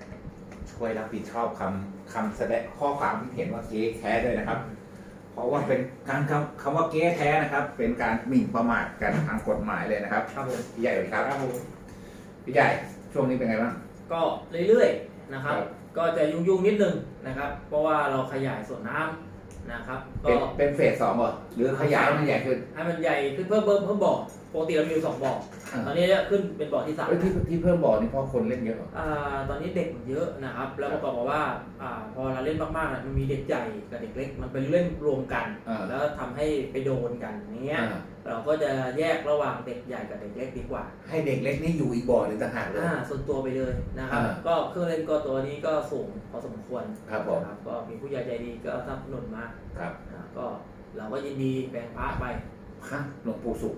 นะครับ ช่วยรับผิดชอบคำคำแสดงข้อความที่เห็นว่าเก๊แท้ด้วยนะครับ เพราะว่าเป็นการคำคำว่าเก๊แท้นะครับ เป็นการหมิ่นประมาทกันทางกฎหมายเลยนะครับครับผมพี่ใหญ่สวัสดีครับครับผมพี่ใหญ่ช่วงนี้เป็นไงบ้าง ก็เรื่อยๆนะครับครับก็จะยุ่งๆนิดนึงนะครับ เพราะว่าเราขยายส่วนน้ำ นะครับเป็ก็นเป็นเฟสสองเหรอหรือขยายให้มันใหญ่ขึ้นให้มันใหญ่ขึ้นเพิ่มเพิ่มเพิ่มบ่อปกติเรามีอยู่สองบ่ออ่าตอนนี้เนี่ยขึ้นเป็นบ่อที่สาม เอ้ยที่ที่เพิ่มบ่อนี่เพราะคนเล่นเยอะเหรอ อ่าตอนนี้เด็กมันเยอะนะครับ แล้วประกอบกับว่าอ่าพอเราเล่นมากๆน่ะมันมีเด็กใหญ่กับเด็กเล็ก มันเป็นเล่นรวมกัน อ่า แล้วทำให้ไปโดนกันอย่างเงี้ยอ่า เราก็จะแยกระหว่างเด็กใหญ่กับเด็กเล็กดีกว่าให้เด็กเล็กนี่อยู่อีกบ่อหรือต่างหากเลย อ่าส่วนตัวไปเลยนะครับ อ่า ก็เครื่องเล่นก็ตัวนี้ก็สูงพอสมควรครับผมนะครับก็มีผู้ใหญ่ใจดีก็สนับสนุนมาครับอ่าก็เราก็ยินดีแบ่งพระไป พระหลวงปู่สุข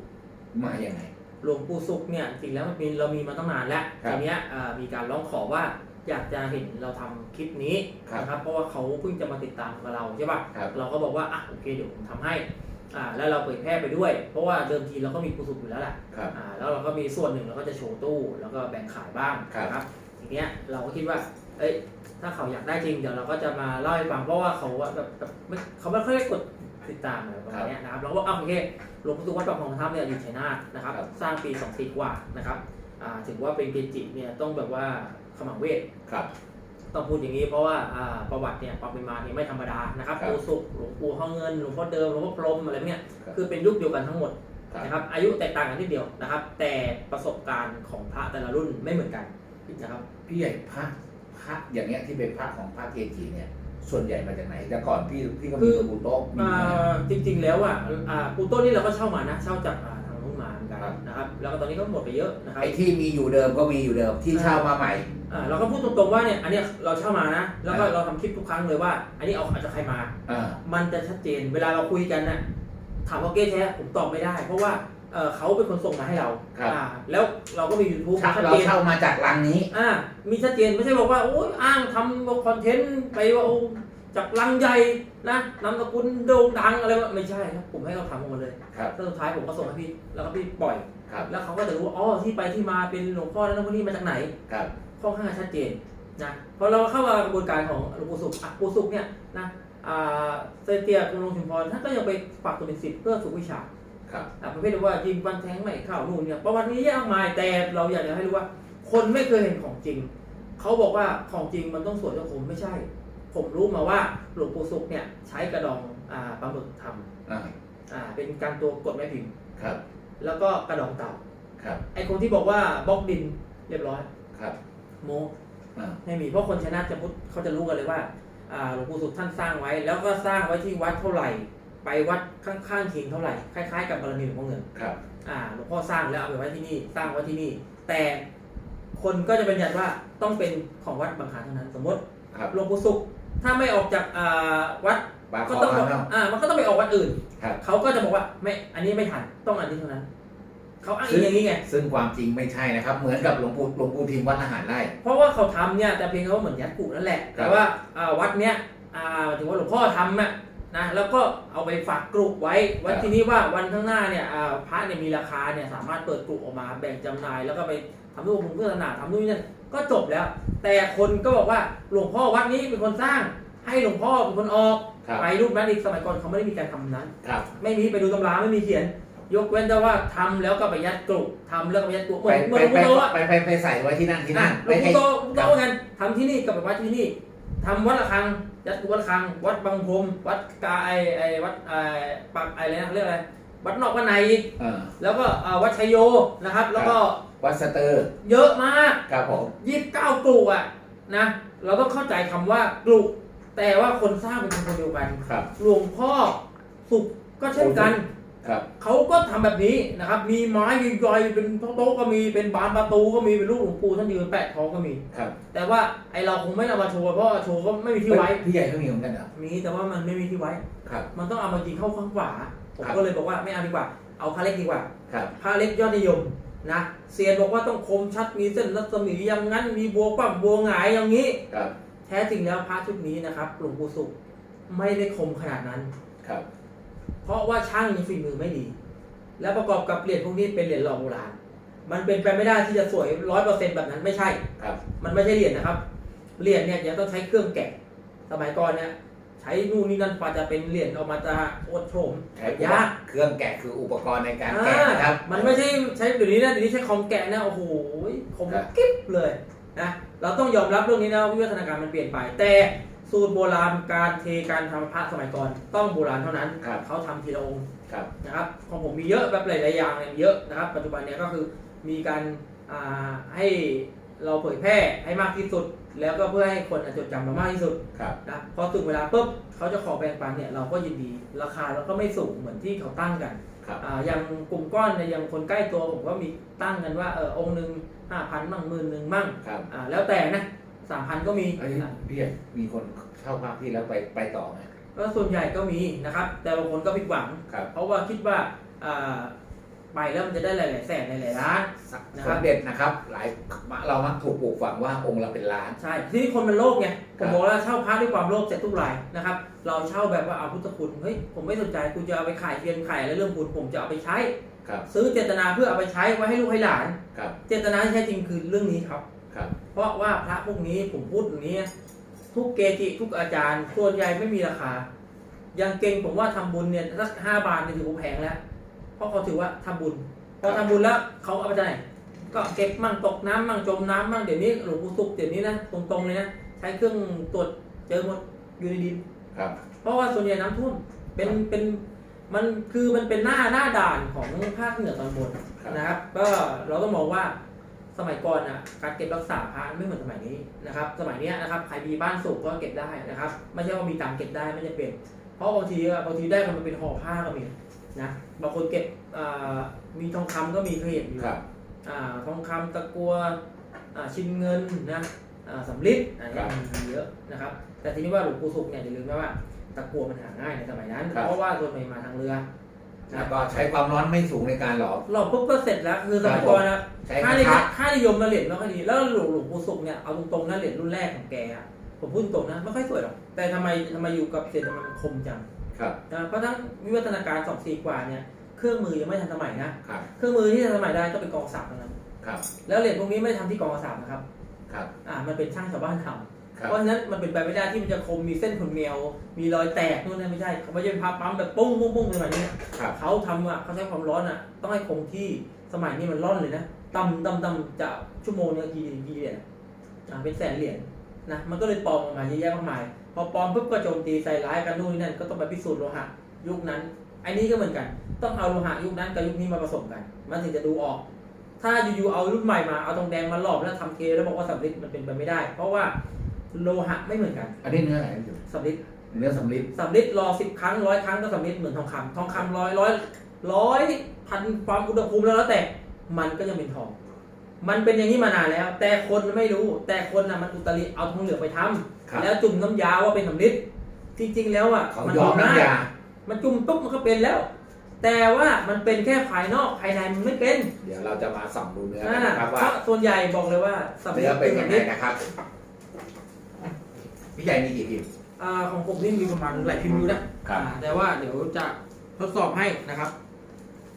มาอย่างไง หลวงปู่สุขเนี่ยจริงแล้วมันมีเรามีมาตั้งนานแล้วครับทีเนี้ยอ่ามีการร้องขอว่าอยากจะเห็นเราทำคลิปนี้ครับนะครับเพราะว่าเขาเพิ่งจะมาติดตามกับเราใช่ป่ะครับ เราก็บอกว่าอะโอเคเดี๋ยวผมทำให้ อ่าแล้วเราเผยแพร่ไปด้วย เพราะว่าเดิมทีเราก็มีปู่สุขอยู่แล้วแหละครับ อ่าแล้วเราก็มีส่วนหนึ่งเราก็จะโชว์ตู้ แล้วก็แบ่งขายบ้างครับ นะครับทีเนี้ยเราก็คิดว่า เอ้ยถ้าเขาอยากได้จริงเดี๋ยวเราก็จะมาเล่าให้ฟังเพราะว่าเขาอะแบบแบบไม่เขาไม่ค่อยได้กดติดตามอะไรประมาณเนี้ยนะครับเราก็บอกอะโอเคหลวงพ่อสุวัดปากคลองทัพเนี่ยอยู่ชัยนาทนะครับครับ สร้างปีสองปีกว่านะครับอ่าถือว่าเป็นเกจิเนี่ยต้องแบบว่าขมังเวท ครับ ต้องพูดอย่างนี้เพราะว่าอ่าประวัติเนี่ยปริมาณเนี่ยไม่ธรรมดานะครับครับปู่สุขหลวงปู่ห้องเงินหลวงพ่อเดิมหลวงพ่อพรหมอะไรเนี่ยครับคือเป็นยุคเดียวกันทั้งหมดครับนะครับอายุแตกต่างกันนิดเดียวนะครับ แต่ประสบการณ์ของพระแต่ละรุ่นไม่เหมือนกันนะครับพี่ใหญ่พระพระอย่างเงี้ยที่เป็นพระของพระเกจิเนี่ยส่วนใหญ่มาจากไหนแต่ก่อนพี่พี่ก็มีหลวงปู่โต๊ะมีอ่นะาจริง ๆ แล้วอะอ่าปูโต้นี่เราก็เช่ามานะเช่าจาก กันครับนะครับแล้วก็ตอนนี้ก็หมดไปเยอะนะครับไอ้ที่มีอยู่เดิมก็มีอยู่เดิมที่เช่ามาใหม่ อ่าเราก็พูดตรงๆว่าเนี่ยอันเนี้ยเราเช่ามานะ แล้วก็อ่าเราทำคลิปทุกครั้งเลยว่า อันนี้เอามาจากใครมา อ่า มันจะชัดเจนเวลาเราคุยกันน่ะถามว่าเก้แท้ผมตอบไม่ได้ เพราะว่าเอ่อเขาเป็นคนส่งมาให้เราครับ อ่าแล้วเราก็มี YouTube เช่าชัดเราเจน เช่ามาจากรังนี้ อ่ามีชัดเจนไม่ใช่บอกว่าโอ้ยอ้างทำคอนเทนต์ไปว่าโอ้จากลังใหญ่ นะนามสกุลโด่งดังอะไรวะไม่ใช่ครับผมให้เขาทำหมดเลยครับ แล้วสุดท้ายผมก็ส่งให้พี่แล้วก็พี่ปล่อย ครับ แล้วเขาก็จะรู้ว่าอ๋อที่ไปที่มาเป็นหลวงพ่อแล้วคนนี้มาจากไหน ครับ ค่อนข้างชัดเจนนะพอเราเข้ามากระบวนการของหลวงปู่สุขอะปู่สุขเนี่ยนะอ่าเซนเตียกรุงลงชุมพรท่านก็ยังไปฝากตัวเป็นศิษย์เพื่อฝึกวิชาครับ อะประเภทว่ายิงฟันแทงไม่เข้านู่นเนี่ยประวัตินี้เยอะมากมายแต่เราอยากจะให้รู้ว่า คนไม่เคยเห็นของจริง เขาบอกว่าของจริงมันต้องสวยเจ้าคมไม่ใช่ ผมรู้มาว่าหลวงปู่สุขเนี่ยใช้กระดองอ่าปลาหมึกทอ่าำอ่าเป็นการตัวกดแม่พิมพ์ ครับแล้วก็กระดองเต่า ครับไอคนที่บอกว่าบล็อกดินเรียบร้อย ครับโมอ่าไม่มีเพราะคนชนะจะพุทธเขาจะรู้กันเลยว่าอ่าหลวงปู่สุขท่านสร้างไว้ แล้วก็สร้างไว้ที่วัดเท่าไหร่ ไปวัดข้างๆเคียงเท่าไหร่คล้ายๆกับบารมีหลวงพ่อเงิน ครับอ่าหลวงพ่อสร้างแล้วเอาไปไว้ที่นี่สร้างไว้ที่นี่ แต่คนก็จะเป็นยันว่าต้องเป็นของวัดบางขานเท่านั้น สมมติครับหลวงปู่สุข ถ้าไม่ออกจากอ่าวัดบาคก็อต้องมาบอกเนาะอ่ามันก็ต้องไปออกวัดอื่นครับเขาก็จะบอกว่าไม่อันนี้ไม่ทันต้องอันนี้เท่านั้นเขาอ้างอิงอย่างนี้ไงซึ่งความจริงไม่ใช่นะครับ เหมือนกับหลวงปู่หลวงปู่ทิมวัดอาหารไร่เพราะว่าเขาทำเนี่ยแต่เพียงเขาเหมือนยัดกุนั่นแหละครับแต่ว่าอ่าวัดเนี้ยอ่าถึงว่าหลวงพ่อทำอะนะแล้วก็เอาไปฝากกรุไว้วัดที่นี้ว่าวันข้างหน้าเนี่ยอ่าพระเนี่ยมีราคาเนี่ยสามารถเปิดกรุออกมาแบ่งจำหน่าย แล้วก็ไปทำรูปพุทธศาสนาทำนู่นนี่นั่น ก็จบแล้ว แต่คนก็บอกว่าหลวงพ่อวัดนี้เป็นคนสร้าง ให้หลวงพ่อเป็นคนออกครับไปรูปนั้นอีกสมัยก่อนเขาไม่ได้มีการทำนั้น ครับ ไม่มีไปดูตำราไม่มีเขียน ยกเว้นแต่ว่าทำแล้วก็ไปยัดกรุทำแล้วก็ไปยัดกรุเหไปมือนเหมืไปอนหลวงไปปู่โตอะไปไปไปใส่ไว้ที่นั่นที่อะนั่นหลวงให้ปู่โตหลวงปู่โตกันทำที่นี่กับไปวัดที่นี่ทำวัดระฆังยัดกุวัดระฆังวัดบางพรมวัดกาไอไอวัดไอปักไออะไรนะเขาเรียกอะไร วัดนอกวัดในอีกเอ่อแล้วก็อ่าวัดชัยโยนะครับ แล้วก็วัดสเตอร์เยอะมากครับผมยี่สิบเก้ากลุอะนะเราต้องเข้าใจคำว่ากลุแต่ว่าคนสร้างเป็นคนคนเดียวกัน ครับหลวงพ่อสุขก็เช่นกัน ครับ เขาก็ทำแบบนี้นะครับ มีไม้ใหญ่ๆเป็นโต๊ะก็มีเป็นบานประตูก็มีเป็นรูปหลวงปู่ท่านยืนแปะท้องก็มี ครับแต่ว่าไอเราคงไม่เอามาโชว์เพราะว่าโชว์ก็ไม่มีที่ไว้ พี่ใหญ่ก็มีเหมือนกันเหรอมีแต่ว่ามันไม่มีที่ไว้ ครับ มันต้องเอามายิงเข้าข้างขวา ผมครับก็เลยบอกว่าไม่เอาดีกว่า เอาพระเล็กดีกว่าครับพระเล็กยอดนิยมนะเซียนบอกว่าต้องคมชัดมีเส้นรัศมีอย่างนั้นมีบัวปั้มบัวหงายอย่างนี้ครับแท้จริงแล้วพระชุดนี้นะครับหลวงปู่สุขไม่ได้คมขนาดนั้นครับ เพราะว่าช่างยังฝีมือไม่ดี และประกอบกับเหรียญพวกนี้เป็นเหรียญหล่อโบราณมันเป็นไปไม่ได้ที่จะสวยร้อยเปอร์เซ็นต์แบบนั้นไม่ใช่ครับ มันไม่ใช่เหรียญนะครับเหรียญเนี่ยยังต้องใช้เครื่องแกะ สมัยก่อนเนี่ย ใช้นู่นนี่นั่นกว่าจะเป็นเหรียญออกมาจะโอดโฉมใช้ยากเครื่องแกะคืออุปกรณ์ในการแกะนะครับอ่ามันไม่ใช่ใช้เดี๋ยวนี้นะเดี๋ยวนี้ใช้คอมแกะนะโอ้โหคมครับกิ๊บเลยนะเราต้องยอมรับเรื่องนี้นะวิวัฒนาการมันเปลี่ยนไป แต่สูตรโบราณการเทการทำพระสมัยก่อนต้องโบราณเท่านั้นครับเขาทำทีละองค์ครับนะครับของผมมีเยอะแบบหลายๆอย่างเนี่ยเยอะนะครับ ปัจจุบันเนี่ยก็คือมีการอ่าให้เราเผยแพร่ให้มากที่สุด แล้วก็เพื่อให้คนจดจำเรามากที่สุดครับนะพอถึงเวลาปุ๊บเขาจะขอแบ่งปันเนี่ยเราก็ยินดีราคาเราก็ไม่สูงเหมือนที่เขาตั้งกันครับอ่าอย่างกลุ่มก้อนเนี่ยอย่างคนใกล้ตัวผมก็มีตั้งกันว่าเออองค์หนึ่งห้าพันมั่งหมื่นหนึ่งมั่งครับอ่าแล้วแต่นะสามพันก็มีเอ้ยพี่มีคนเช่าภาพพี่แล้วไปไปต่อไหมก็ส่วนใหญ่ก็มีนะครับ แต่บางคนก็ผิดหวัง ครับ เพราะว่าคิดว่าอ่า ไปแล้วมันจะได้หลายๆแสนหลายๆล้าน นะสครับ มเด็จนะครับ หลายเรามักถูกปลูกฝังว่าองค์ละเป็นล้าน ใช่ทีนี้คนมันโลภไงผครัมบ บอกว่าเช่าพระด้วยความโลภเสร็จทุกรายนะครับ เราเช่าแบบว่าเอาพุทธคุณเฮ้ยผมไม่สนใจคุณจะเอาไปขายเทียนขายอะไรเรื่องบุญผมจะเอาไปใช้ ครับซื้อเจตนาเพื่อเอาไปใช้ไว้ให้ลูกให้หลาน ครับเจตนาที่แท้จริงคือเรื่องนี้ครับ ครับเพราะว่าพระพวกนี้ผมพูดอย่างนี้ ทุกเกจิทุกอาจารย์ส่วนใหญ่ไม่มีราคา อย่างเก่งผมว่าทำบุญเนี่ยสักห้าบาทเนี่ยถือว่าแพงแล้วเพ ราะเขาถือว่าทำบุญพอทำบุญแล้วเขาเอาไปจากไหนก็เก็บมั่งตกน้ำมั่งจมน้ำมั่งเดี๋ยวนี้หลวงปู่สุกเดี๋ยวนี้นะตรงๆเลยนะใช้เครื่องตรวจเจอหมดอยู่ในดินครับเพราะว่าส่วนใหญ่น้ำท่วมเป็นเป็นมันคือมันเป็นหน้าหน้าด่านของภาคเหนือตอนบนครับนะครับ ก็เราต้องมองว่าสมัยก่อนอะการเก็บรักษาพระไม่เหมือนสมัยนี้นะครับ สมัยเนี้ยนะครับใครมีบ้านสูงก็เก็บได้นะครับ ไม่ใช่ว่ามีตังค์เก็บได้ไม่จะเป็น เพราะบางทีอะบางทีได้กันมาเป็นห่อผ้าก็มี นะบางคนเก็บอ่ามีทองคำก็มีเคยเห็นอยู่ครับอ่าทองคำตะกัวอ่าชิ้นเงินนะอ่าสำลิดอันนี้ครับมีเยอะนะครับ แต่ทีนี้ว่าหลวงปู่สุกเนี่ยอย่าลืมนะว่าตะกัวมันหาง่ายในสมัยนั้นครับเพราะว่าส่วนใหญ่มาทางเรือแล้วก็ใช้ความร้อนไม่สูงในการหลอมหลอกปุ๊บก็เสร็จแล้วคือสมัยก่อนนะใช้กค่าระนิยทะมค่านิยมมาเหรียญไม่ค่อยดีแล้วหลวงหลวงปู่สุกเนี่ยเอาตรงๆนะเหรียญรุ่นแรกของแกอะผมพูดตรงนะไม่ค่อยสวยหรอกแต่ทำไมทำไมอยู่กับเศรษฐมันคมจัง ครับนะเพราะทั้งวิวัฒนาการสองสี่กว่าเนี่ยเครื่องมือยังไม่ทันสมัยนะครับเครื่องมือที่ทันสมัยได้ก็เป็นกองสับเท่านั้นครับ แล้วเหรียญพวกนี้ไม่ได้ทำที่กองสับนะครับครับอ่ามันเป็นช่างชาวบ้านทำครับเพราะฉะนั้นมันเป็นไปไม่ได้ที่มันจะคมมีเส้นขนเมียวมีรอยแตกนู่นนั่นไม่ใช่เขาไม่ใช่พับปั๊มแบบปุ้งปุ้งปุ้งสมัยนี้ครับเขาทำอะเขาใช้ความร้อนอะ ต้องให้คงที่สมัยนี้มันร่อนเลยนะตำตำตำจะชั่วโมงเนี่ยกี่กี่เหรียญอ่าเป็นแสนเหรียญนะมันก็เลยปลอมออกมาเยอะแยะมากมาย พอปลอมปุ๊บก็โจมตีใส่ร้ายกันนู่นนี่นั่นก็ต้องไปพิสูจน์โลหะยุคนั้นไอ้นี้ก็เหมือนกัน ต้องเอาโลหะยุคนั้นกับยุคนี้มาผสมกัน มันถึงจะดูออก ถ้าอยู่ๆเอารุ่นใหม่มาเอาทองแดงมาหลอมแล้วทำเทแล้วบอกว่าสำลิดมันเป็นไปไม่ได้ เพราะว่าโลหะไม่เหมือนกัน อันนี้เนื้ออะไรอยู่สำลิดเนื้อสำลิดสำลิดรอสิบครั้งร้อยครั้งก็สำลิดเหมือนทองคำทองคำร้อยร้อยร้อยพันความอุณหภูมิแล้วแล้วแต่มันก็ยังเป็นทอง มันเป็นอย่างนี้มานานแล้ว แต่คนไม่รู้ แต่คนน่ะมันอุตริเอาทองเหลืองไปทำ ครับแล้วจุ่มน้ำยาว่าเป็นสำลิดจริงๆแล้วอะเขามัยอมง่น้ำยา มันจุ่มปุ๊บมันก็เป็นแล้ว แต่ว่ามันเป็นแค่ภายนอกภายในมันไม่เป็น เดี๋ยวเราจะมาส่องดูเนื้ออ่ากันนะครับเพว่าราะส่วนใหญ่บอกเลยว่าสำลิเนื้ดอเป็นเป็นยังสำไงลิดนะครับพี่ใหญ่มีกี่พิมพ์อ่าของผมนี่มีประมาณหลายพิมพ์อยู่นะครับอ่าแต่ว่าเดี๋ยวจะทดสอบให้นะครับ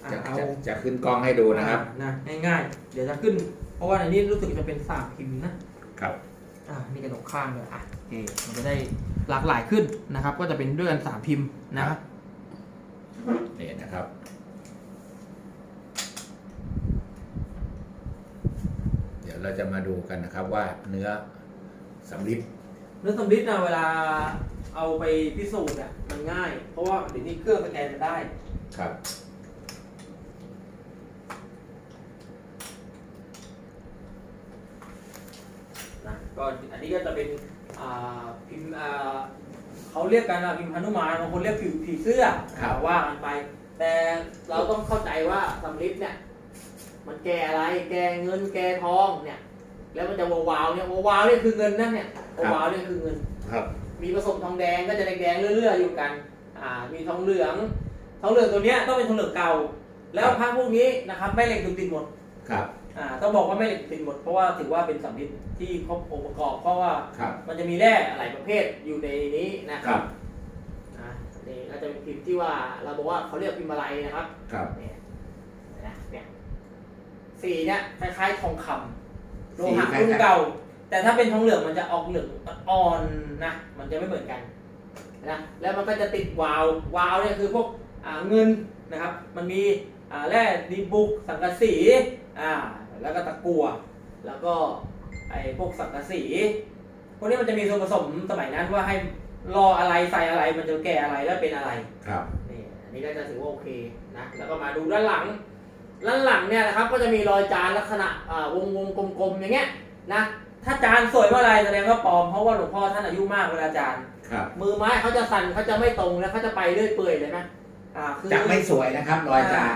อ่าจะเอาจะจะขึ้นกล้องให้ดูนะครับนะง่ายๆ เดี๋ยวจะขึ้น เพราะว่าในนี้รู้สึกจะเป็นสามพิมพ์นะครับ อ่านี่กระดกข้างเลยอะโอเคมันจะได้หลากหลายขึ้นนะครับ ก็จะเป็นด้วยกันสามพิมพ์นะครับนี่นะครับ เดี๋ยวเราจะมาดูกันนะครับว่าเนื้อสำลิดเนื้อสำลิดนะเวลาเอาไปพิสูจน์เนี่ยมันง่าย เพราะว่าเดี๋ยวนี้เครื่องสแกนมันได้ครับ ก็อันนี้ก็จะเป็นอ่าพิมพ์อ่าเขาเรียกกันว่าพิมพ์ฮนุมานบางคนเรียกผีผีเสื้อครับว่ากันไป แต่เราต้องเข้าใจว่าสำลิดเนี่ยมันแก่อะไรแก่เงินแก่ทองเนี่ย แล้วมันจะวาวๆเนี่ยวาวๆเนี่ยคือเงินนะเนี่ยวาวๆเนี่ยคือเงินครับมีผสมทองแดงก็จะแดงๆเรื่อยๆอยู่กันอ่ามีทองเหลืองทองเหลืองตัวเนี้ยต้องเป็นทองเหลืองเก่า แล้วพระพวกนี้นะครับไม่เหล็กดุติดหมดครับอ่า ต้องบอกว่าไม่เหล็กดุติดหมดเพราะว่าถือว่าเป็นสำลิดที่ครบองค์ประกอบเพราะว่าครับมันจะมีแร่หลายประเภทอยู่ในนี้นะคครัรับบอ่านี่ก็จะเป็นพิมพ์ที่ว่าเราบอกว่าเขาเรียกพิมพ์อะไรนะครับครับเนี่ยนะเนี่ยสีเนี่ยคล้ายๆทองคำโลหะสีคล้ายๆรุ่นเก่า แต่ถ้าเป็นทองเหลืองมันจะออกเหลืองอ่อนนะมันจะไม่เหมือนกันนะแล้วมันก็จะติดวาล์ววาล์วเนี่ยคือพวกอ่าเงินนะครับ มันมีอ่าแร่ดีบุกสังกะสีอ่า แล้วก็ตะกั่วแล้วก็ไอ้พวกสังกะสีพวกนี้มันจะมีส่วนผสมสมัยนั้นว่าให้รออะไรใส่อะไรมันจะแก่อะไรแล้วเป็นอะไรครับนี่อันนี้ก็จะถือว่าโอเคนะแล้วก็มาดูด้านหลัง ด้านหลังเนี่ยนะครับก็จะมีรอยจานลักษณะอ่าวงวงกลมๆอย่างเงี้ยนะถ้าจานสวยเมื่อไหรแสดงว่าปลอมเพราะว่าหลวงพ่อท่านอายุมากเวลาจานครับมือไม้เขาจะสั่นเขาจะไม่ตรงแล้วเขาจะไปเรื่อยเปื่อยเลยนะอ่าคือจะไม่สวยนะครับ รอยจาน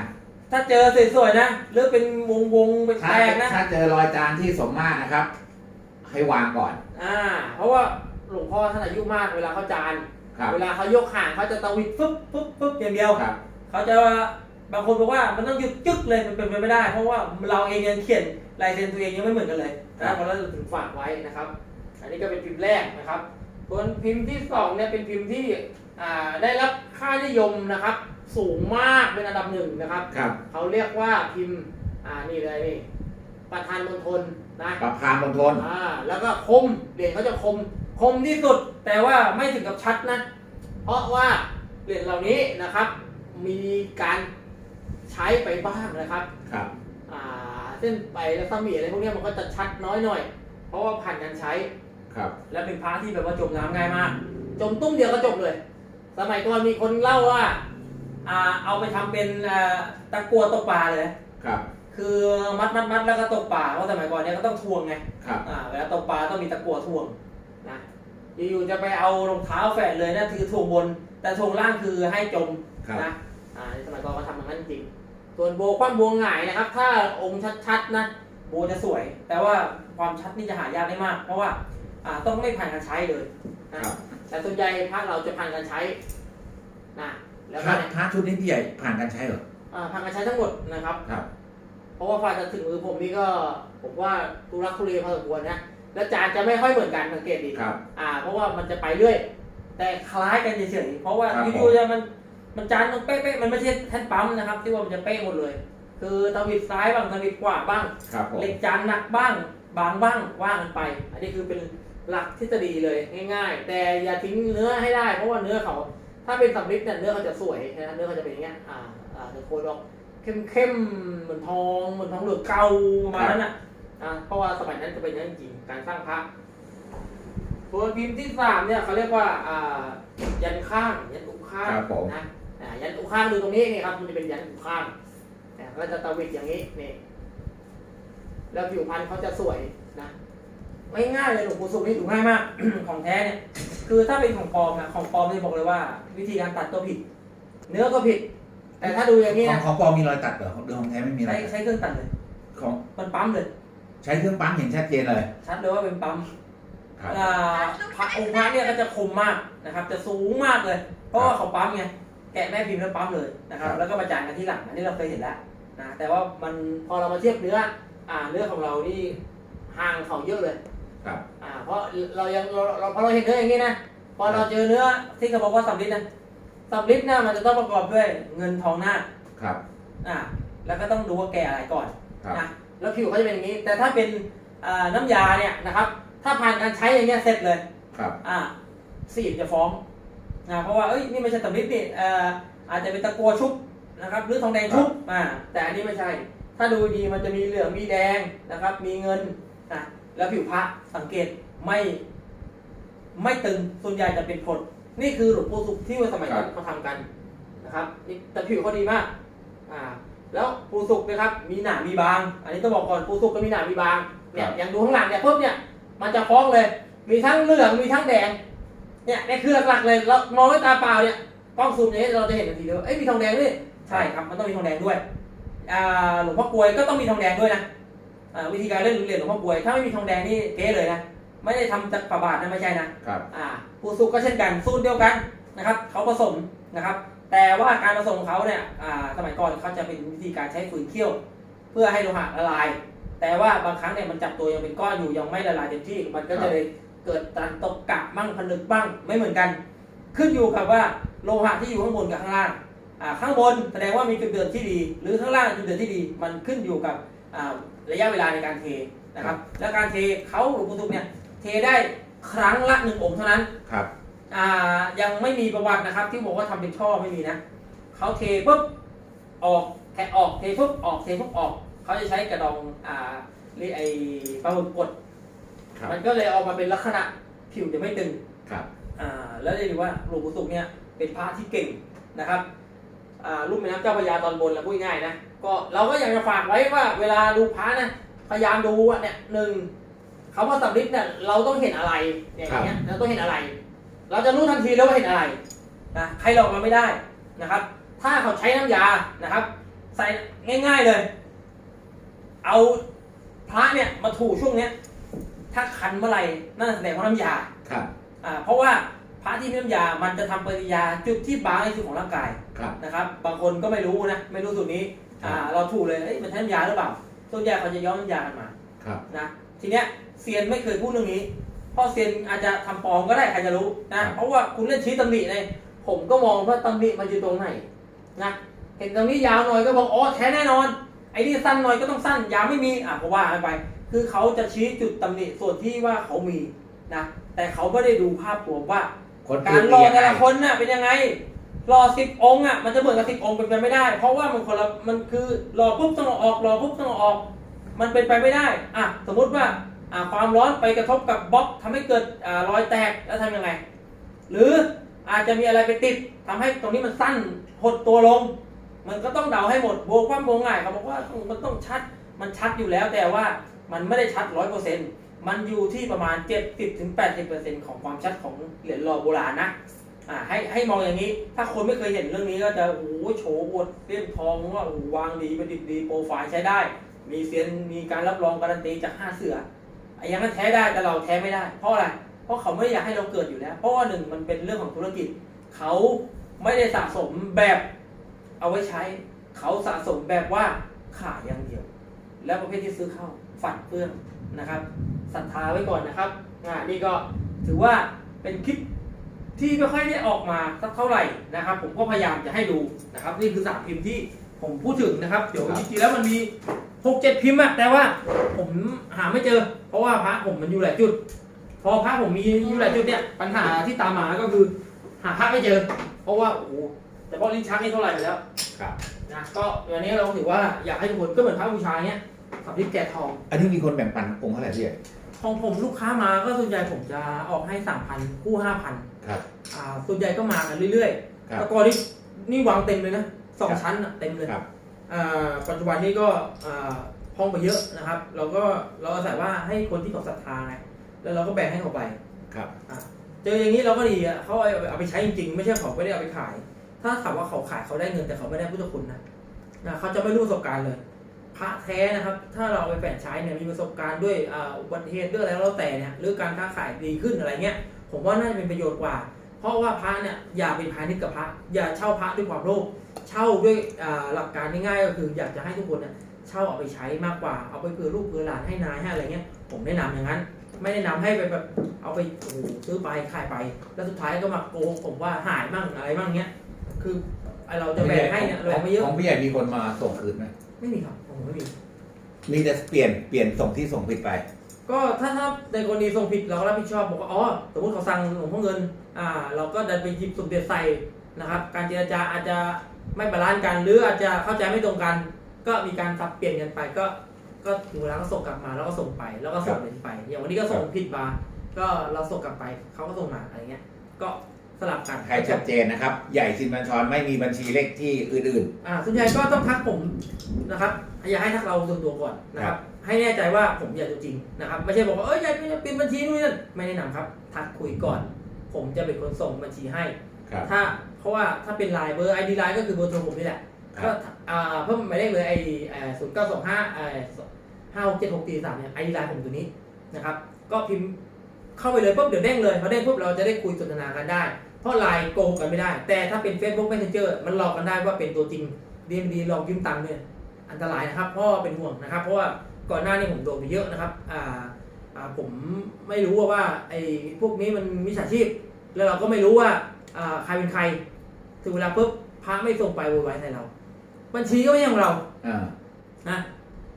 ถ้าเจอสวยๆนะหรือเป็นวงวงๆเป็นถ้าแตกนะ ถ้าเจอรอยจานที่สมมาตรนะครับ ให้วางก่อนอ่า เพราะว่าหลวงพ่อท่านอายุมากเวลาเขาจาน ครับเวลาเขายกห่างเขาจะตะวิดฟึ๊บฟึ๊บฟึ๊บอย่างเดียว ครับ เขาจะบางคนบอกว่ามันต้องหยุดจึ๊กเลยมันเป็นไปไม่ได้ เพราะว่าเราเองยังเขียนลายเซ็นตัวเองยังไม่เหมือนกันเลยครันะบ เพราะเราถึงฝากไว้นะครับ อันนี้ก็เป็นพิมพ์แรกนะครับส่วนพิมพ์ที่สองเนี่ยเป็นพิมพ์ที่อ่า ได้รับค่านิยมนะครับ สูงมากเป็นอันดับหนึ่งนะครับ ครับ เขาเรียกว่าพิมพ์อ่านี่เลยนี่ประธานมณฑลนะประพานมณฑลอ่าแล้วก็คมเหรียญเขาจะคมคมที่สุด แต่ว่าไม่ถึงกับชัดนะ เพราะว่าเหรียญเหล่านี้นะครับ มีการใช้ไปบ้างนะครับ ครับอ่าเส้นไปแล้วก็มีอะไรพวกเนี้ยมันก็จะชัดน้อยหน่อย เพราะว่าผ่านการใช้ ครับ และเป็นพระที่แบบว่าจมน้ำง่ายมาก จมตุ้มเดียวก็จบเลย สมัยก่อนมีคนเล่าว่าอ่าเอาไปทำเป็นอ่าตะกัวตกปลาเลยครับ คือมัดมัดมัดแล้วก็ตกปลาเพราะสมัยก่อนเนี่ยก็ต้องทวงไงครับอ่าเวลาตกปลาต้องมีตะกั่วถ่วงนะอยู่ๆจะไปเอารองเท้าแฝดเลยนะคือถ่วงบน แต่ถ่วงล่างคือให้จมครับนะอ่าในสมัยก่อนเขาทำอย่างนั้นจริง ส่วนโบคว่ำโบหงายนะครับ ถ้าองค์ชัดๆนะโบจะสวย แต่ว่าความชัดนี่จะหายากได้มาก เพราะว่าอ่าต้องไม่ผ่านการใช้เลยนะครับ แต่ส่วนใหญ่พระเราจะผ่านการใช้นะแล้วพก็ระเนี่ยพระชุดนี้พี่ใหญ่ผ่านการใช้เหรออ่าผ่านการใช้ทั้งหมดนะครับ ครับ เพราะว่าฟ้าจะถึงมือผมนี่ก็ผมว่าทุรักทุเลพอสมควรนะแล้วจานจะไม่ค่อยเหมือนกันสังเกตดีครับ อ่า เพราะว่ามันจะไปเรื่อย แต่คล้ายกันเฉยๆเพราะว่าครับอยู่ๆจะมันมันจานมันเป๊ะๆมันไม่ใช่แท่นปั๊มนะครับ ที่ว่ามันจะเป๊ะหมดเลย คือตะวิดซ้ายบ้างตะวิดขวาบ้าง ครับผม เหล็กจานหนักบ้างบางบ้างว่างกันไป อันนี้คือเป็น หลักทฤษฎีเลยง่ายๆ แต่อย่าทิ้งเนื้อให้ได้ เพราะว่าเนื้อเขา ถ้าเป็นสำลิดเนี่ยเนื้อเขาจะสวยนะเนื้อเขาจะเป็นอย่างเงี้ยอ่าอ่าจะโคดออกเข้มๆเหมือนทองเหมือนทองเหลืองเก่าประมาณนั้นอะอ่าเพราะว่าสมัยนั้นจะเป็นอย่างนั้นจริงๆการสร้างพระตัวพิมพ์ที่สามเนี่ยเขาเรียกว่าอ่ายันข้างยันอุข้างครับผมนะอ่ายันอุข้างดูตรงนี้นี่ครับมันจะเป็นยันอุข้างอ่าก็จะตะวิดอย่างนี้นี่แล้วผิวพรรณเขาจะสวยนะ ไม่ง่ายเลยหลวงปู่สุขนี่ดูง่ายมาก ของแท้เนี่ย คือถ้าเป็นของปลอมนะของปลอมเนี่ยบอกเลยว่า วิธีการตัดก็ผิด เนื้อก็ผิด แต่ถ้าดูอย่างนี้ของนะของปลอมมีรอยตัดเหรอของของแท้ไม่มีรอใช้ยตัดใช้เครื่องตัดเลยของมันปั๊มเลย ใช้เครื่องปั๊มเห็นชัดเจนเลยชัดเลยว่าเป็นปั๊มครับ อ่าพระองค์พระเนี่ยก็จะคมมากนะครับ จะสูงมากเลย เพราะว่าเขาปั๊มไงแกะแม่พิมพ์แล้วปั๊มเลยนะครับแล้วก็มาจานกันที่หลังอันนี้เราเคยเห็นแล้วนะแต่ว่ามันพอเรามาเทียบเนื้ออ่าเนื้อของเรานี่ห่างเขาเยอะเลย ครับ อ่าเพราะเรายังเราเราพอเราเห็นเนื้ออย่างนี้นะพอเราเจอเนื้อที่เขาบอกว่าสำลิดนะสำลิดเนี่ยมันจะต้องประกอบด้วยเงินทองหน้าคครับ อ่าแล้วก็ต้องดูว่าแก่อะไรก่อนครับ นะแล้วผิวเขาจะเป็นอย่างนี้ แต่ถ้าเป็นอ่าน้ำยาเนี่ยนะครับ ถ้าผ่านการใช้อย่างเงี้ยเสร็จเลย ครับอ่าสีจะฟ้องนะเพราะว่าเอ้ยนี่ไม่ใช่สำลิดนี่เอ่ออาจจะเป็นตะกัวชุบนะครับ หรือทองแดงชุบอ่าแต่อันนี้ไม่ใช่ ถ้าดูดีมันจะมีเหลืองมีแดงนะครับ มีเงินนะ แล้วผิวพระสังเกตไม่ไม่ตึงส่วนใหญ่จะเป็นผดนี่คือหลวงปู่สุขที่ว่าสมัยนั้นเขาทำกันนะครับนี่แต่ผิวเขาดีมากอ่าแล้วปูสุกนะครับ มีหนามีบาง อันนี้ต้องบอกก่อนปูสุกก็มีหนามีบางเนี่ยอย่างดูข้างหลังเนี่ยปุ๊บเนี่ยมันจะฟ้องเลย มีทั้งเหลืองมีทั้งแดงเนี่ยนี่คือหลักๆเลยเรามองด้วยตาเปล่าเนี่ยกล้องซูมอย่างนี้เราจะเห็นทันทีเลยว่าเอ้ยมีทองแดงด้วยใช่ครับมันต้องมีทองแดงด้วยอ่าหลวงพ่อกลวยก็ต้องมีทองแดงด้วยนะอ่า วิธีการเล่นเหรียญหลวงพ่อกลวย ถ้าไม่มีทองแดงนี่เก๊เลยนะไม่ได้ทำจากฝาบาทนะไม่ใช่นะครับอ่าปูสุกก็เช่นกันสูตรเดียวกันนะครับเขาผสมนะครับ แต่ว่าการผสมของเขาเนี่ยอ่าสมัยก่อนเขาจะเป็นวิธีการใช้ฝืนเคี่ยว เพื่อให้โลหะละลาย แต่ว่าบางครั้งเนี่ยมันจับตัวยังเป็นก้อนอยู่ยังไม่ละลายเต็มที่ มันก็จะเลยเกิดการตกกะบ้างผนึกบ้างไม่เหมือนกัน ขึ้นอยู่กับว่าโลหะที่อยู่ข้างบนกับข้างล่างอ่าข้างบนแสดงว่ามีจุดเดือดที่ดี หรือข้างล่างจุดเดือดที่ดี มันขึ้นอยู่กับอ่า ระยะเวลาในการเทนะครับ และการเทเขาหลวงปู่ศุกร์เนี่ยเทได้ครั้งละหนึ่งองค์เท่านั้นครับอ่ายังไม่มีประวัตินะครับ ที่บอกว่าทำเป็นช่อไม่มีนะเขาเทปุ๊บออกแทะออกเทปุ๊บออกเทปุ๊บออกเขาจะใช้กระดองอ่าเรียกไอ้ปลาหมึกกดครับมันก็เลยออกมาเป็นลักษณะผิวจะไม่ตึงครับอ่าแล้วเรียกได้ว่าหลวงปู่ศุกร์เนี่ยเป็นพระที่เก่งนะครับอ่ารุ่นแม่น้ำเจ้าพระยาตอนบนแล้วพูดง่ายๆนะ ก็เราก็อยากจะฝากไว้ว่าเวลาดูพระนะพยายามดูว่าเนี่ยหนึ่งคำว่าสำลิดเนี่ยเราต้องเห็นอะไรเนี่ยอย่างเงี้ยเราต้องเห็นอะไร เราจะรู้ทันทีแล้วว่าเห็นอะไรนะใครหลอกเราไม่ได้นะครับ ถ้าเขาใช้น้ำยานะครับ ใส่ง่าย ๆเลย เอาพระเนี่ยมาถูช่วงเนี้ย ถ้าคันเมื่อไหร่นั่นแสดงว่าน้ำยาครับอ่าเพราะว่าพระที่มีน้ำยา มันจะทำปฏิกิริยาจุดที่บางที่สุดของร่างกายครับนะครับ บางคนก็ไม่รู้นะ ไม่รู้สูตรนี้ อ่าเราถูกเลยเอ้ยมันใช้น้ำยาหรือเปล่าส่วนใหญ่เขาจะย้อมน้ำยากันมาครับ นะทีเนี้ยเซียนไม่เคยพูดเรื่องนี้ เพราะเซียนอาจจะทำปลอมก็ได้ใครจะรู้นะเพราะว่าคุณเล่นชี้ตำหนิเลยผมก็มองว่าตำหนิมันอยู่ตรงไหนนะเห็นตรงนี้ยาวหน่อยก็บอกอ๋อแท้แน่นอน ไอ้นี่สั้นหน่อยก็ต้องสั้นยาวไม่มีอะก็ว่ากันไป คือเขาจะชี้จุดตำหนิส่วนที่ว่าเขามีนะแต่เขาไม่ได้ดูภาพรวมว่า คนกาอื่รนรอเรียกแต่ละไงคนน่ะเป็นยังไง รอสิบองค์อะมันจะเหมือนกับสิบองค์เป็นไปไม่ได้ เพราะว่ามันคนละมันคือรอปุ๊บต้องออกรอปุ๊บต้องออก มันเป็นไปไม่ได้อะสมมุติว่าอ่าความร้อนไปกระทบกับบล็อกทำให้เกิดอ่ารอยแตกแล้วทำยังไง หรืออาจจะมีอะไรไปติดทำให้ตรงนี้มันสั้นหดตัวลง มันก็ต้องเดาให้หมดโบกความโบง่ายเขาบอกว่ามันต้องชัดมันชัดอยู่แล้วแต่ว่ามันไม่ได้ชัดร้อยเปอร์เซ็นต์มันอยู่ที่ประมาณ 70-80%ของความชัดของเหรียญรอโบราณนะ อ่าให้ให้มองอย่างนี้ ถ้าคนไม่เคยเห็นเรื่องนี้ก็จะโอ้โหโฉบวดเรียบทองว่าโอ้วางดีประดิษฐ์ดีโปรไฟล์ใช้ได้ มีเซียนมีการรับรองการันตีจากห้าเสือไอ้ยังนั้นแท้ได้แต่เราแท้ไม่ได้ เพราะอะไร เพราะเขาไม่อยากให้เราเกิดอยู่แล้ว เพราะว่าหนึ่งมันเป็นเรื่องของธุรกิจ เขาไม่ได้สะสมแบบเอาไว้ใช้ เขาสะสมแบบว่าขายอย่างเดียว แล้วประเภทที่ซื้อเข้าฝันเพื่องนะครับศรัทธาไว้ก่อนนะครับอ่านี่ก็ถือว่าเป็นคลิป ที่ไม่ค่อยได้ออกมาสักเท่าไหร่นะครับ ผมก็พยายามจะให้ดูนะครับ นี่คือสามพิมพ์ที่ผมพูดถึงนะครับ เดี๋ยวครับจริงๆแล้วมันมีหกเจ็ดพิมพ์อะแต่ว่าผมหาไม่เจอ เพราะว่าพระผมมันอยู่หลายจุด พอพระผมมีอยู่หลายจุดเนี่ยปัญหาที่ตามมาก็คือ หาพระไม่เจอ เพราะว่าโอ้โหแต่พอลิ้นชักนี่เท่าไหร่ไปแล้วครับนะก็วันนี้เราถือว่าอยากให้ทุกคนก็เหมือนพระบูชาเนี้ยกับที่แกะทอง อันนี้มีคนแบ่งปันองค์เท่าไหร่พี่ของผมลูกค้ามาก็ส่วนใหญ่ผมจะออกให้สามพันคู่ห้าพัน ครับอ่าส่วนใหญ่ก็มากันเรื่อยครัๆบแต่ก่อนนี้นี่วางเต็มเลยนะสองครับชั้นอะเต็มเลยครับ อ่าปัจจุบันนี้ก็อ่าห้องไปเยอะนะครับ เราก็เราอาศัยว่าให้คนที่เขาศรัทธาไงแล้วเราก็แบ่งให้เขาไปครับเจออย่างนี้เราก็ดีอะเขาเอาเอาไปใช้จริงๆ ไม่ใช่เขาไม่ได้เอาไปขาย ถ้าถามว่าเขาขายเขาได้เงินแต่เขาไม่ได้พุทธคุณนะนะเขาจะไม่รู้ประสบการณ์เลยพระแท้นะครับ ถ้าเราเอาไปแฝงใช้เนี่ยมีประสบการณ์ด้วยอ่าอุบัติเหตุด้วยอะไรแล้วแต่เนี่ยหรือการค้าขายดีขึ้นอะไรเงี้ย ผมว่าน่าจะเป็นประโยชน์กว่า เพราะว่าพระเนี่ยอย่าเป็นพาณิชย์กับพระ อย่าเช่าพระด้วยความโลภเช่าด้วยอ่าหลักการง่ายๆก็คือ อยากจะให้ทุกคนเนี่ยเช่าเอาไปใช้มากกว่าเอาไปเผื่อลูกเผื่อหลานให้นายให้อะไรเงี้ยผมแนะนำอย่างนั้น ไม่แนะนำให้ไปแบบเอาไปโอ้โหซื้อไปขายไป แล้วสุดท้ายก็มาโกงผมว่าหายมั่งอะไรมั่งเงี้ยคือไอเราจะแบ่งให้เนี่ยเราแบ่งไม่เยอะของพี่ใหญ่มีคนมาส่งคืนไหมไม่มีครับผมไม่มีมีแต่เปลี่ยนเปลี่ยนส่งที่ส่งผิดไป ก็ถ้าถ้าในกรณีส่งผิดเราก็รับผิดชอบบอกว่าอ๋อสมมติเขาสั่งหลวงพ่อเงินอ่าเราก็ดันไปหยิบสมเด็จใส่นะครับการเจรจาอาจจะไม่บาลานซ์กันหรืออาจจะเข้าใจไม่ตรงกัน ก็มีการสับเปลี่ยนกันไปก็ก็ถึงเวลาก็ส่งกลับมาแล้วก็ส่งไปแล้วก็ส่งเหรียญไปอย่างวันนี้ก็ส่งผิดมาก็เราส่งกลับไปเขาก็ส่งมาอะไรเงี้ย ก็สลับกันใครชัดเจนนะครับ ใหญ่สินบัญชรไม่มีบัญชีเลขที่อื่นอ่าส่วนใหญ่ก็ต้องทักผมนะครับอย่าให้ทักเราส่วนตัวก่อนนะครับ ให้แน่ใจว่าผมอยากตัวจริงนะครับไม่ใช่บอกว่าเอ้ยอยากจะปิดบัญชีนู่นนนั่นไม่แนะนำครับ ทักคุยก่อน ผมจะเป็นคนส่งบัญชีให้ๆครับถ้าเพราะว่าถ้าเป็นไลน์เบอร์ไอดีไลน์ก็คือเบอร์โทรผมนี่แหละครัก็บอ่าเพิ่มหมายเลขเลยไอศูนย์เก้าสองห้าห้าหกเจ็ดหกตีสามเนี่ยไอดีไลน์ผมตัวนี้นะครับ ก็พิมพ์เข้าไปเลยปุ๊บเดี๋ยวเด้งเลยพอเด้งปุ๊บเราจะได้คุยสนทนากันได้ เพราะไลน์โกงกันไม่ได้ แต่ถ้าเป็น Facebook Messenger มันหลอกกันได้ว่าเป็นตัวจริงดีมดีหลอกยืมตังค์เนี่ยอันตรายนะครับเพราะว่อเป็นห่วงนะครับ เพราะว่า ก่อนหน้านี้ผมโดนไปเยอะนะครับอ่าอ่าผมไม่รู้ว่าว่าไอ้พวกนี้มันมิจฉาชีพ แล้วเราก็ไม่รู้ว่าอ่าใครเป็นใคร ถึงเวลาปุ๊บพระไม่ส่งไปโวยวายใส่เรา บัญชีก็ไม่ใช่ของเราอ่านะ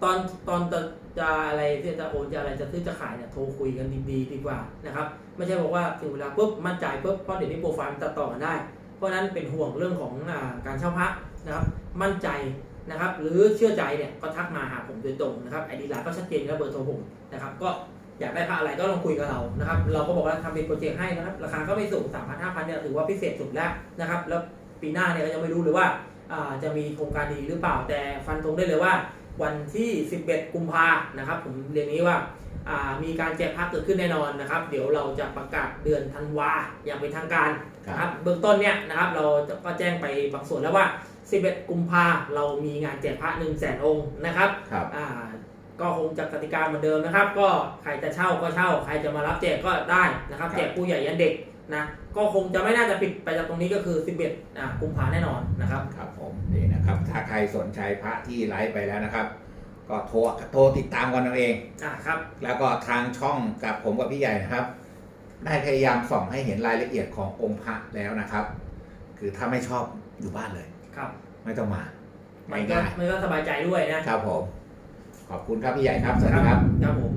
ตอนตอนจะจะอะไรที่จะโอนจะอะไรจะซื้อจะขายเนี่ยโทรคุยกันดีๆดีกว่านะครับ ไม่ใช่บอกว่าถึงเวลาปุ๊บมั่นใจปุ๊บเพราะเดี๋ยวนี้โปรไฟล์มันตัดต่อกันได้ เพราะฉะนั้นเป็นห่วงเรื่องของอาการเช่าพระนะครับ มั่นใจ นะครับ หรือเชื่อใจเนี่ยก็ทักมาหาผมโดยตรงนะครับไอดีไลน์ก็ชัดเจนแล้วเบอร์โทรผมนะครับก็อยากได้พระอะไรก็ลองคุยกับเรานะครับ เราก็บอกว่าทำเป็นโปรเจกต์ให้นะครับ ราคาก็ไม่สูงสามพันห้าพันเนี่ยถือว่าพิเศษสุดแล้วนะครับ แล้วปีหน้าเนี่ยก็ยังไม่รู้เลยว่าอ่าจะมีโครงการดีหรือเปล่า แต่ฟันธงได้เลยว่า วันที่ 11 กุมภานะครับ ผมเรียนนี้ว่าอ่ามีการแจกพักเกิดขึ้นแน่นอนนะครับ เดี๋ยวเราจะประกาศเดือนธันวาอย่างเป็นทางการนะครับ เบื้องต้นเนี่ยนะครับ เราก็แจ้งไปบางส่วนแล้วว่า 11 กุมภาเรามีงานแจกพระ1 0 0 0 0แสนองค์นะครับครับอ่าก็คงจะกติกาเหมือนเดิมนะครับ ก็ใครจะเช่าก็เช่า ใครจะมารับแจกก็ได้นะครับ ครับ แจกผู้ใหญ่ยันเด็กนะก็คงจะไม่น่าจะปิดไปจากตรงนี้ก็คือ 11อ่ากุมภาแน่นอนนะครับ ครับผมนี่นะครับ ถ้าใครสนใจพระที่ไลฟ์ไปแล้วนะครับ ก็โทรโทรติดตามกันเอาเอง อ่าครับ แล้วก็ทางช่องกับผมกับพี่ใหญ่นะครับ ได้พยายามส่องให้เห็นรายละเอียดขององค์พระแล้วนะครับ คือถ้าไม่ชอบอยู่บ้านเลย ครับไม่ต้องมามันก็ง่ายมันก็สบายใจด้วยนะๆครับผม ขอบคุณครับพี่ใหญ่ครับ สวัสดีครับ ครับผม